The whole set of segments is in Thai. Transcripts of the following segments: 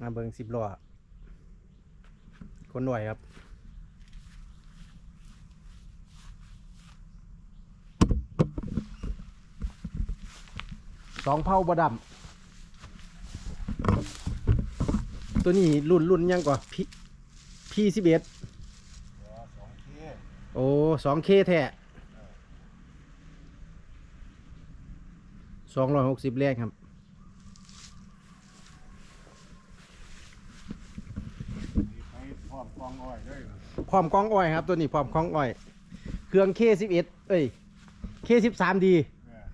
มาเบิงสิบล้อคนหน่วยครับ สองเผาบดำตัวนี้รุ่นรุ่นยังกว่าพีพีสิบเอ็ดสองเคโอ้สองเคแท้สองร้อยหกสิบแรกครับ มีไปพร้ อมกองอ้อยด้วยพร้อมกล้องอ้อยครับตัวนี้พร้อมกล้องอ้อย เครื่อง K11 เอ้ย K13D เนี่ย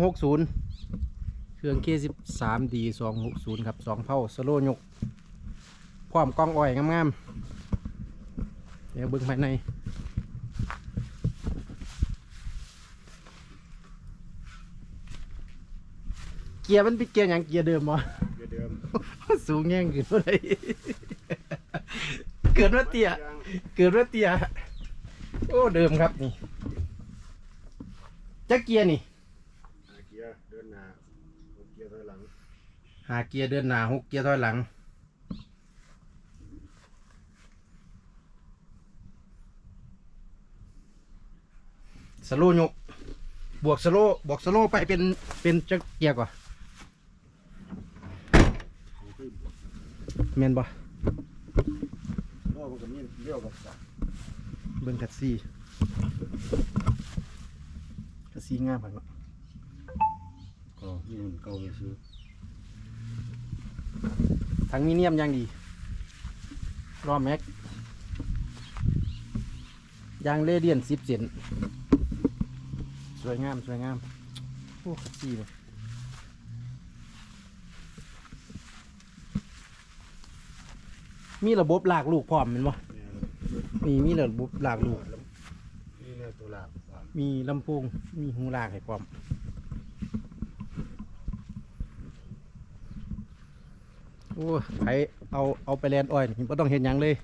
260 เครื่อง K13D 260 ครับ 2เผาสโลยกพร้อมกล้องอ้อยงามๆ เดี๋ยวเบิ่งภายใน เกียร์มันเป็นเกียร์หยังเกียร์เดิมวะเดี๋ยวเดิม สูงแย่งขึ้นมาเลยเกิดว่าเตี้ยเกิดว่าเตี้ยโอ้เดิมครับนี่จักเกียร์นี่หาเกียร์เดินหน้าหกเกียร์ถอยหลังหาเกียร์เดินหน้าหกเกียร์ถอยหลังสโลว์ยกบวกสโลว์บวกสโลว์ไปเป็นเป็นจักเกียร์ก่อนผมเคยบวกแมนบ่โอ้ มันก็มีเลี้ยวกับสักเบิ่งคัดซี่คัดซี่งามพันเนาะก็มีมันเก่าไปซื้อทั้งมีเนียมอยังดีรอแม็กยางเลเดียนสิบเซนสวยงาม สวยงาม โอ้ขัดซี่เลย มีระบบลากลูกพร้อมเห็นบ่เนี่ยมีมีระบบลากลูก นี่เนี่ยตัวหลักสามมีลำโพงมีหูลากให้พร้อม โอ้ไผเอาเอาไปแลนด์ออยล์นี่บ่ต้องเห็นหยังเลย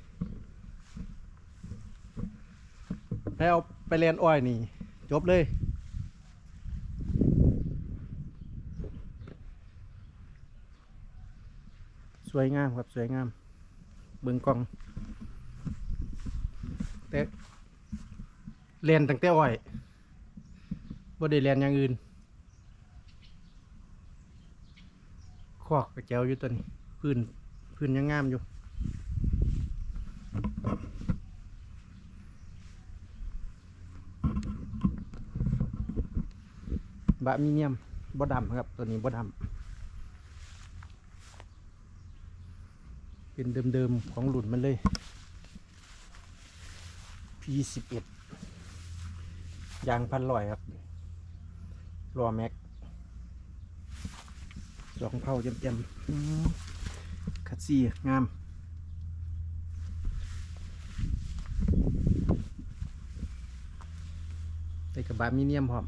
ให้เอาไปแลนด์ออยล์นี่ จบเลย สวยงามครับ สวยงาม เบิ่งกล้อง แต่เรียนตั้งแต่อ้อยบ่ได้เรียนอย่างอื่นคอกกระเจ้าอยู่ตัวนี้ พื้น พื้นยังงามอยู่ บะมีเนียมบ่ดำครับ ตัวนี้บ่ดำ เป็นเดิมๆของหลุนมันเลย P11 ยางพันลอยครับรอแม็กสองเผาเต็มๆคัดซี่งามใส่กระบะมีเนียมพร้อม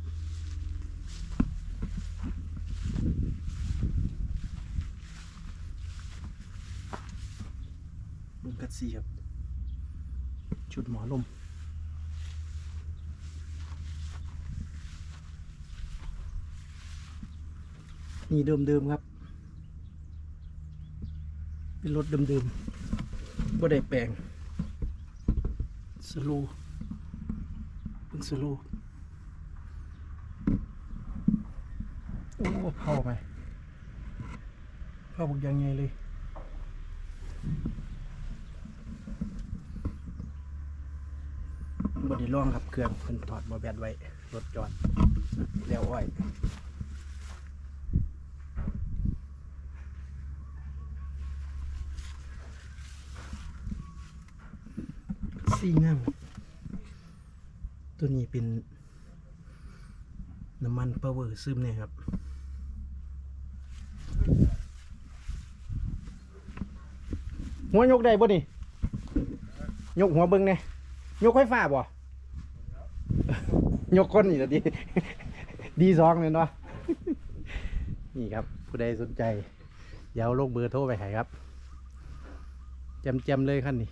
บุญคัด ซีครับ ชุดหมอลมนี่เดิมๆครับ เป็นรถเดิมๆบ่ได้แปลงสโลเป็นสโลโอ้เผาไปเผาบุกยังไงเลย ไดีล่องครับเครื่องเพิ่นถอดบอแบตไว้รถจอดแล้วอ้อยซีงามตัวนี้เป็น น้ำมันพาวเวอร์ซึมเนี่ยครับหัวยกได้บ่นี่ ยกหัวเบิ้งเนี่ยยกไฟฟ้าบ่ ยกคนนี่ละดีดีสองเลยเนาะนี่ครับ ผู้ใดสนใจ เดี๋ยวลงเบอร์โทรไปให้ครับแจมๆเลยขั้นนี้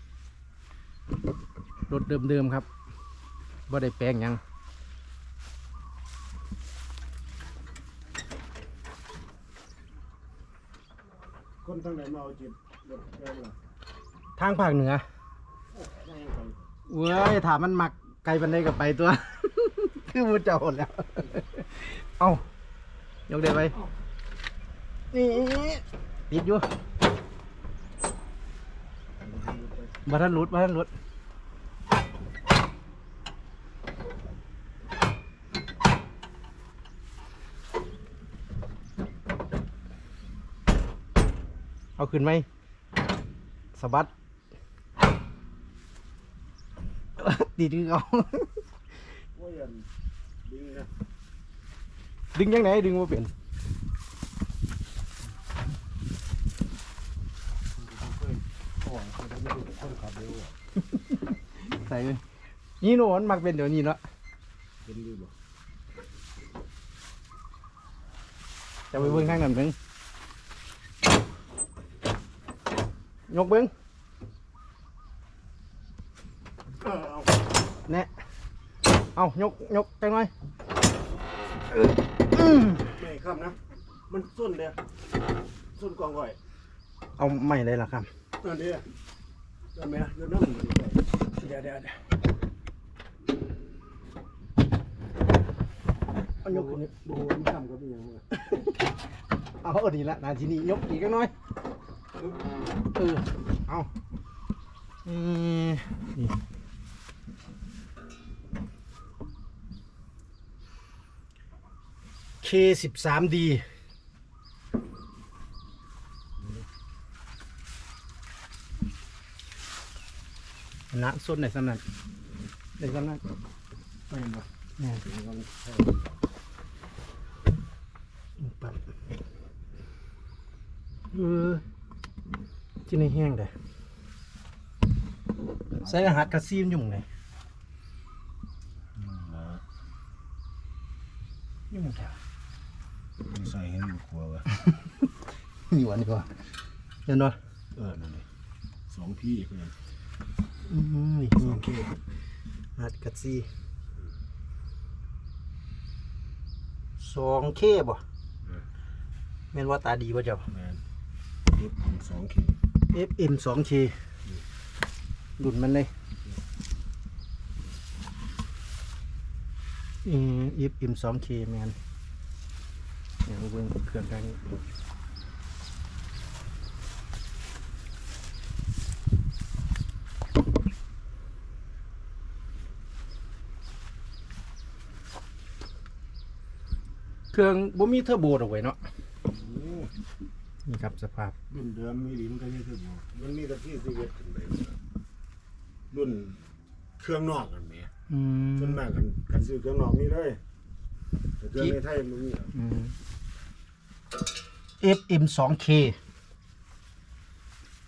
รถเดิมๆครับบ่ได้แปลงหยังคนทั้งไหนมาเอาจิตรถแค่นี้ทางภาคเหนือนั่งกันเว้ยถามมันมักไกลปันไดกับไปตัว คือมูเจ้าหมดแล้ว เอายกได้ไหมนี่ติดอยู่บัทันหลุดบัทันหลุดเอาขึ้นไหมสะบัดติดคือเขาว่ายัน ดึงนะดึงยังไงดึงมาเปลี่ยนใส่เลยนี่โน่นมักเป็นเดี๋ยวนี้เนาะเป็นดีบ่จะไปเบิ้งทางนั้นเบิ้งยกเบิ้งเออเอาแน่ เอายกยกจังหน่อยเอออืมไม่ข้ามนะ มันส้นเลยส้นกองก่อยเอาใหม่เลยล่ะครับนั่นเดียวนั่นไหมเดี๋ยวน้ำมันเดี๋ยวเดี๋ยวเดี๋ยวเอายกขึ้นนี่ดูมันข้ามกับอีกอย่างเงี้ยเอาเอาดีละนาทีนี้ยกอีกจังหน่อยเออเอานี่ นี่เคสิบสามดีนะส้นในสำนักในสำนักไม่หมดเนี่ยถึงกันปัดเออจิในแห้งเด้อใส่อาหารกระซีมอยู่หม้องไหนอยู่หมองแถว ใส่ให้มันครัววะอยู่อันนี้ก่อนเห็นบ่เออนั่นเลยสองพี่เพื่อนอืมนี่สองเคอาหารกระซีสองเคบ่แม่นว่าตาดีบ่เจ้าแมนเย็บผมสองเค FM 2K ดุนมันเลยเอ่อ FM 2K แมนอย่าง เบิ่งเครื่องกลางนี้เครื่องบ่มีเทอร์โบดอกไว้เนาะนี่ครับสภาพรุ่นเดิมมีหลิมก็ยังคือบอกมันมีแต่ที่ซีเวทขึ้นไปรุ่นเครื่องนอกกันไหมอืมส่วนมากกันกันซื้อเครื่องนอกนี่เลยแต่เครื่องในไทยมันมีอะอืม FM 2K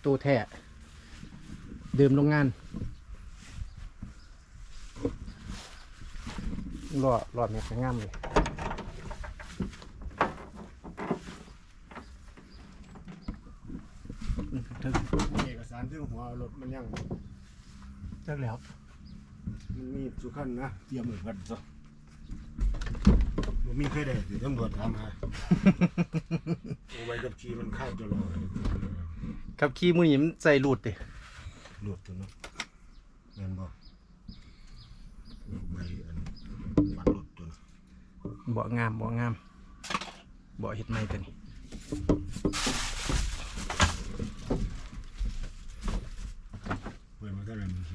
ตัวแท้เดิมโรงงานรอรอดแม็กซ์งามเลยทึกเอกสารซึ่งหัวรถมันยังทึกแล้ว มันมีสุขันนะ เตรียมเหมือนกันซะ มันมีเคยได้ถือตำรวจถามหาเอาไว้กับชีมันคาดจะรอขับขี่มือหยิมใส่รูดดิหลุดตัวเนาะแม่นบ่เอาไว้อันบัตรหลุดตัวเนาะเบาะงามเบาะงามเบาะเห็ดไม้ตัวนี้ ไว้มาเท่าไหร่มันสิ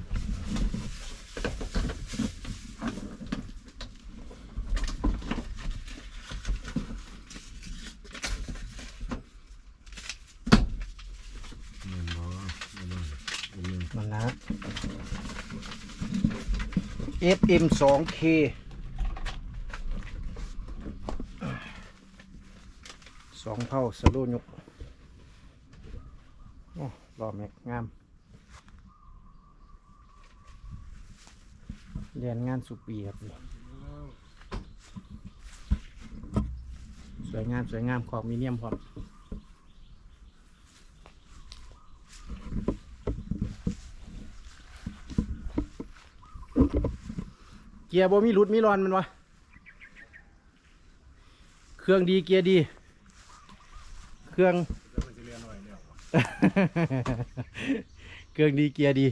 แม่นบ่อันนั้นอันนั้น มันนะ FM 2K สองเท่าสโลยุกโอ้รอแม็กงามเรียนงานสุปีครับนี่สวยงาม สวยงามของมีเนียมพร้อม กียร์บ่มีหลุดมีรอนมันวะเครื่องดีเกียร์ดี เครื่องเรียนหน่อยแล้วเเครื่องดีเกียร์ดี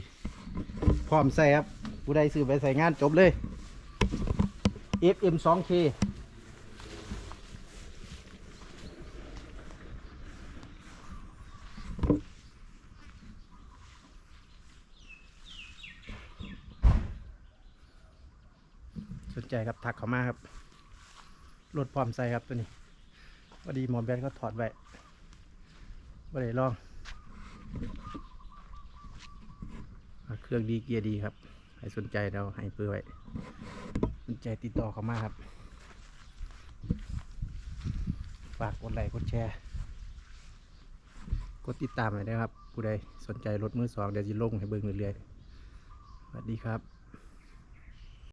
พร้อมใส่ครับ ผู้ใดซื้อไปใส่งานจบเลย FM 2K ใจครับทักเขามาครับรถพร้อมใส่ครับตัวนี้พอดีหมอแบนก็ถอดไว้บ่ได้ลอง เครื่องดีเกียร์ดีครับให้สนใจเราให้เปื่อไว้สนใจติดต่อเขามาครับ ฝากกดไลค์กดแชร์ กดติดตามไว้ด้วยครับผู้ใดสนใจรถมือสองเดี๋ยวจะลงให้เบิ่งเรื่อยๆสวัสดีครับ